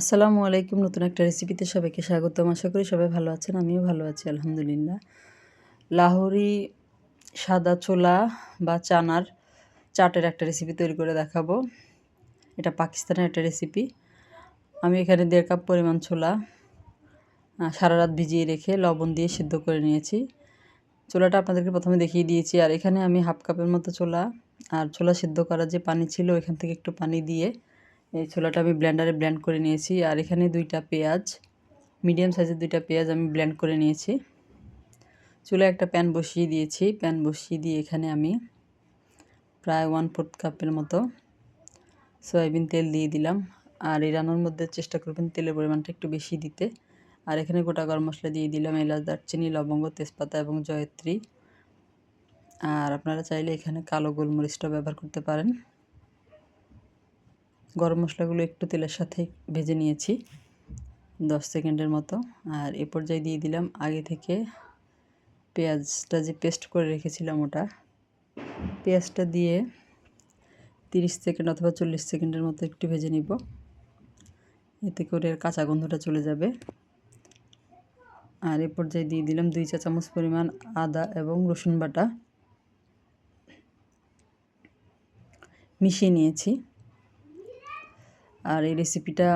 আসসালামু আলাইকুম। নতুন একটা রেসিপিতে সবাইকে স্বাগতম। আশা করি সবাই ভালো আছেন, আমিও ভালো আছি, আলহামদুলিল্লাহ। লাহোরি সাদা ছোলা বা চানার চাটের একটা রেসিপি তৈরি করে দেখাবো। এটা পাকিস্তানের একটা রেসিপি আমি এখানে দেড় কাপ পরিমাণ ছোলা সারা রাত ভিজিয়ে রেখে লবণ দিয়ে সিদ্ধ করে নিয়েছি। ছোলাটা আপনাদেরকে প্রথমে দেখিয়ে দিয়েছি। আর এখানে আমি হাফ কাপের মতো ছোলা আর ছোলা সিদ্ধ করার যে পানি ছিল, ওইখান থেকে একটু পানি দিয়ে এই ছোলাটা আমি ব্লেন্ডারে ব্লেন্ড করে নিয়েছি। আর এখানে দুইটা পেঁয়াজ, মিডিয়াম সাইজের দুইটা পেঁয়াজ আমি ব্লেন্ড করে নিয়েছি। চুলে একটা প্যান বসিয়ে দিয়েছি। প্যান বসিয়ে দিয়ে এখানে আমি প্রায় ওয়ান ফোর্থ কাপের মতো সয়াবিন তেল দিয়ে দিলাম। আর এই রান্নার মধ্যে চেষ্টা করবেন তেলের পরিমাণটা একটু বেশি দিতে। আর এখানে গোটা গরম মশলা দিয়ে দিলাম এলাচ, দারচিনি, লবঙ্গ, তেজপাতা এবং জয়ত্রী। আর আপনারা চাইলে এখানে কালো গোলমরিচটা ব্যবহার করতে পারেন। গরম মশলাগুলো একটু তেলের সাথে ভেজে নিয়েছি, দশ সেকেন্ডের মতো। আর এ পর্যায়ে দিয়ে দিলাম আগে থেকে পেঁয়াজটা যে পেস্ট করে রেখেছিলাম ওটা। পেঁয়াজটা দিয়ে তিরিশ সেকেন্ড অথবা চল্লিশ সেকেন্ডের মতো একটু ভেজে নিব। এতে করে কাঁচা গন্ধটা চলে যাবে। আর এ পর্যায়ে দিয়ে দিলাম দুই চা চামচ পরিমাণ আদা এবং রসুন বাটা। মিশিয়ে নিয়েছি। আর এই রেসিপিটা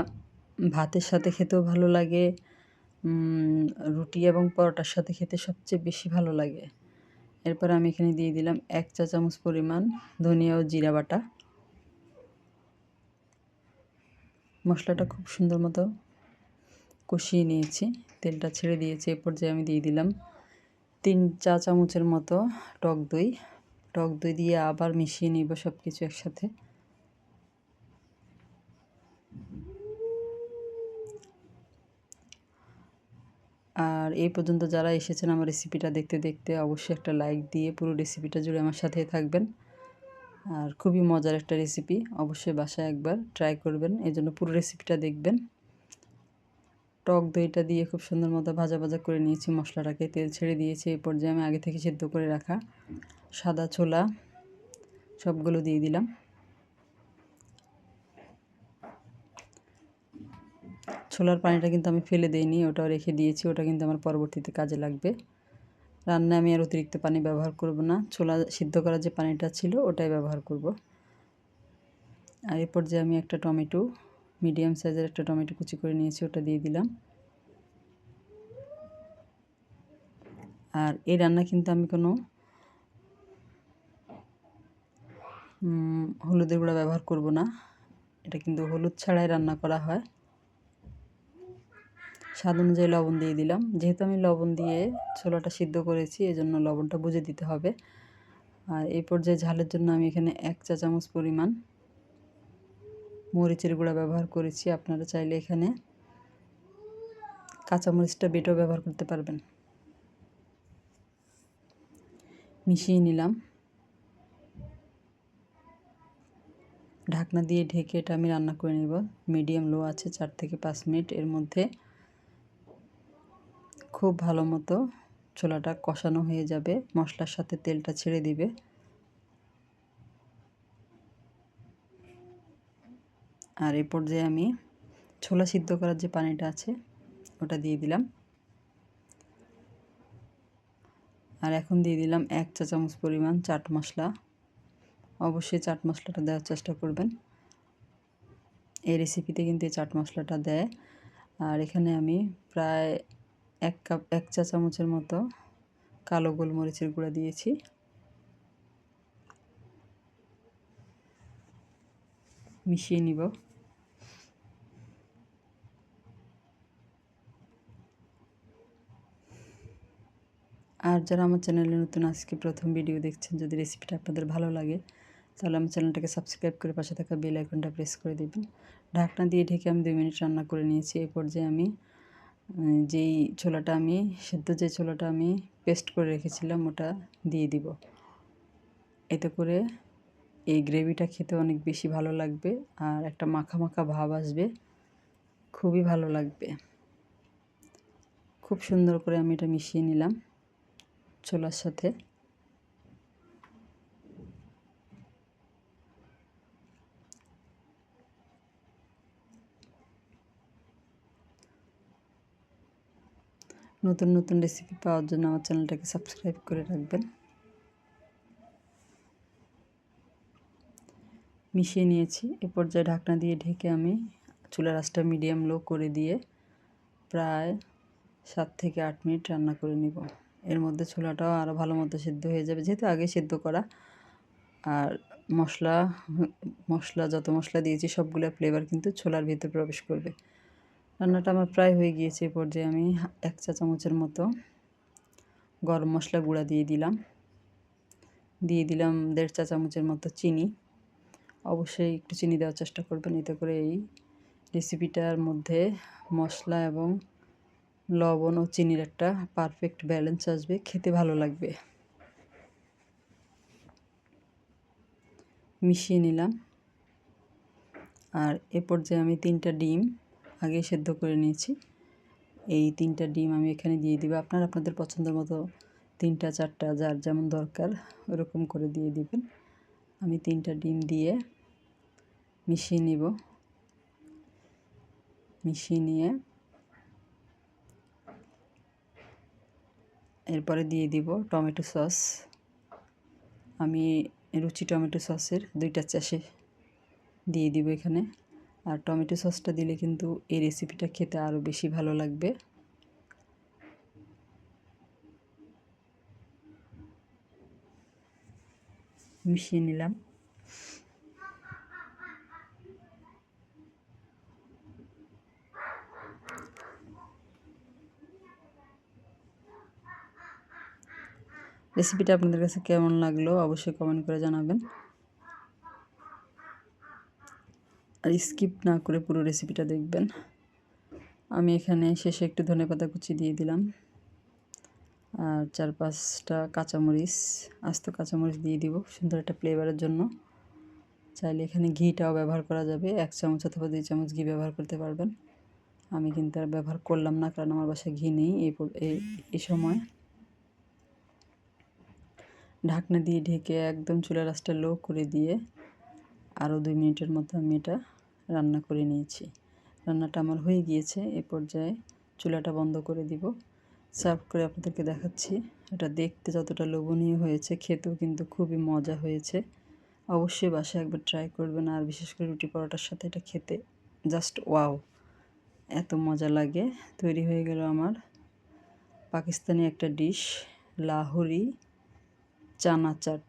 ভাতের সাথে খেতেও ভালো লাগে। রুটি এবং পরোটার সাথে খেতে সবচেয়ে বেশি ভালো লাগে। এরপর আমি এখানে দিয়ে দিলাম এক চা চামচ পরিমাণ ধনিয়া ও জিরা বাটা। মশলাটা খুব সুন্দর মতো কষিয়ে নিয়েছি, তেলটা ছেড়ে দিয়েছি, এ পর্যায়ে আমি দিয়ে দিলাম তিন চা চামচের মতো টক দই। টক দই দিয়ে আবার মিশিয়ে নিব সব কিছু একসাথে। আর এই পর্যন্ত যারা এসেছেন আমার রেসিপিটা দেখতে দেখতে অবশ্যই একটা লাইক দিয়ে পুরো রেসিপিটা জুড়ে আমার সাথে থাকবেন। আর খুবই মজার একটা রেসিপি অবশ্যই বাসায় একবার ট্রাই করবেন এই জন্য পুরো রেসিপিটা দেখবেন। টক দইটা দিয়ে খুব সুন্দর মতো ভাজা ভাজা করে নিয়েছি, মশলাটাকে তেল ছেড়ে দিয়েছি এই পর্যায়ে আমি আগে থেকে সেদ্ধ করে রাখা সাদা ছোলা সবগুলো দিয়ে দিলাম। ছোলার পানিটা কিন্তু আমি ফেলে দিইনি, ওটাও রেখে দিয়েছি, ওটা কিন্তু আমার পরবর্তীতে কাজে লাগবে। রান্নায় আমি আর অতিরিক্ত পানি ব্যবহার করব না, ছোলা সিদ্ধ করার যে পানিটা ছিল ওটাই ব্যবহার করব। আর এরপর যে আমি একটা টমেটো, মিডিয়াম সাইজের একটা টমেটো কুচি করে নিয়েছি, ওটা দিয়ে দিলাম। আর এই রান্না কিন্তু আমি কোনো হলুদের গুঁড়া ব্যবহার করব না, এটা কিন্তু হলুদ ছাড়াই রান্না করা হয়। স্বাদ অনুযায়ী লবণ দিয়ে দিলাম। যেহেতু আমি লবণ দিয়ে ছোলাটা সিদ্ধ করেছি, এজন্য লবণটা বুঝে দিতে হবে। আর এই পর্যায়ে ঝালের জন্য আমি এখানে এক চা চামচ পরিমাণ মরিচের গুঁড়া ব্যবহার করেছি। আপনারা চাইলে এখানে কাঁচামরিচটা বেটেও ব্যবহার করতে পারবেন। মিশিয়ে নিলাম। ঢাকনা দিয়ে ঢেকে এটা আমি রান্না করে নেব। মিডিয়াম লো আছে চার থেকে পাঁচ মিনিট। এর মধ্যে খুব ভালো মতো ছোলাটা কষানো হয়ে যাবে। মশলার সাথে তেলটা ছেড়ে দিবে। আর এই পর্যায়ে আমি ছোলা সিদ্ধ করার যে পানিটা আছে, ওটা দিয়ে দিলাম। আর এখন দিয়ে দিলাম এক চা চামচ পরিমাণ চাট মশলা। অবশ্যই চাট মশলাটা দেওয়ার চেষ্টা করবেন। এই রেসিপিতে কিন্তু এই চাট মশলাটা দেয়। আর এখানে আমি প্রায় এক কাপ, এক চা চামচের মতো কালো গোলমরিচের গুঁড়া দিয়েছি। মিশিয়ে নিব। আর যারা আমার চ্যানেলে নতুন, আজকে প্রথম ভিডিও দেখছেন, যদি রেসিপিটা আপনাদের ভালো লাগে, তাহলে আমার চ্যানেলটাকে সাবস্ক্রাইব করে পাশে থাকা বেল আইকনটা প্রেস করে দেবেন। ঢাকনা দিয়ে ঢেকে আমি দুই মিনিট রান্না করে নিয়েছি। এই পর্যায়ে আমি যেই ছোলাটা আমি, সেদ্ধ যে ছোলাটা আমি পেস্ট করে রেখেছিলাম, ওটা দিয়ে দিব। এতে করে এই গ্রেভিটা খেতে অনেক বেশি ভালো লাগবে আর একটা মাখা মাখা ভাব আসবে। খুবই ভালো লাগবে। খুব সুন্দর করে আমি এটা মিশিয়ে নিলাম ছোলার সাথে। নতুন নতুন রেসিপি পাওয়ার জন্য আমার চ্যানেলটাকে সাবস্ক্রাইব করে রাখবেন। মিশিয়ে নিয়েছি। এ পর্যায়ে ঢাকনা দিয়ে ঢেকে আমি চুলার আঁচটা মিডিয়াম লো করে দিয়ে প্রায় সাত থেকে আট মিনিট রান্না করে নিব। এর মধ্যে ছোলাটাও আরও ভালো মতো সেদ্ধ হয়ে যাবে, যেহেতু আগে সেদ্ধ করা। আর মশলা মশলা, যত মশলা দিয়েছি সবগুলো ফ্লেভার কিন্তু ছোলার ভিতরে প্রবেশ করবে। রান্নাটা আমার প্রায় হয়ে গিয়েছে এ পর্যায়ে। আমি এক চা চামচের মতো গরম মশলা গুঁড়া দিয়ে দিলাম। দিয়ে দিলাম দেড় চা চামচের মতো চিনি। অবশ্যই একটু চিনি দেওয়ার চেষ্টা করবেন, এতে করে এই রেসিপিটার মধ্যে মশলা এবং লবণ ও চিনির একটা পারফেক্ট ব্যালেন্স আসবে, খেতে ভালো লাগবে। মিশিয়ে নিলাম। আর এ পর্যায়ে আমি তিনটা ডিম আগে সেদ্ধ করে নিয়েছি। এই তিনটা ডিম আমি এখানে দিয়ে দিব। আপনারা আপনাদের পছন্দ মতো তিনটা, চারটা, যার যেমন দরকার ওরকম করে দিয়ে দিবেন। আমি তিনটা ডিম দিয়ে মিশিয়ে নিব। মিশিয়ে নিয়ে এরপরে দিয়ে দিব টমেটো সস। আমি রুচি টমেটো সসের দুইটা চাষে দিয়ে দিব এখানে। আর টমেটো সসটা দিলে কিন্তু এই রেসিপিটা খেতে আরও বেশি ভালো লাগবে। মিশিয়ে নিলাম। রেসিপিটা আপনাদের কাছে কেমন লাগল অবশ্যই কমেন্ট করে জানাবেন। আর স্কিপ না করে পুরো রেসিপিটা দেখবেন। আমি এখানে শেষে একটু ধনে পাতা কুচি দিয়ে দিলাম। আর চার পাঁচটা কাঁচামরিচ, আস্ত কাঁচামরিচ দিয়ে দিব সুন্দর একটা ফ্লেভারের জন্য। চাইলে এখানে ঘিটাও ব্যবহার করা যাবে, এক চামচ অথবা দুই চামচ ঘি ব্যবহার করতে পারবেন। আমি কিন্তু আর ব্যবহার করলাম না, কারণ আমার বাসায় ঘি নেই এই এই সময়। ঢাকনা দিয়ে ঢেকে একদম চুলার রাসটা লো করে দিয়ে আরও দুই মিনিটের মতো আমি এটা রান্না করে নিয়েছি। রান্নাটা আমার হয়ে গিয়েছে, এ পর্যায়ে চুলাটা বন্ধ করে দিব। সার্ভ করে আপনাদেরকে দেখাচ্ছি। এটা দেখতে যতটা লোভনীয় হয়েছে, খেতেও কিন্তু খুবই মজা হয়েছে। অবশ্যই বাসায় একবার ট্রাই করবেন, আর বিশেষ করে রুটি পরোটার সাথে এটা খেতে। জাস্ট ওয়াও, এত মজা লাগে। তৈরি হয়ে গেল আমার পাকিস্তানি একটা ডিশ, লাহোরি চানা চাট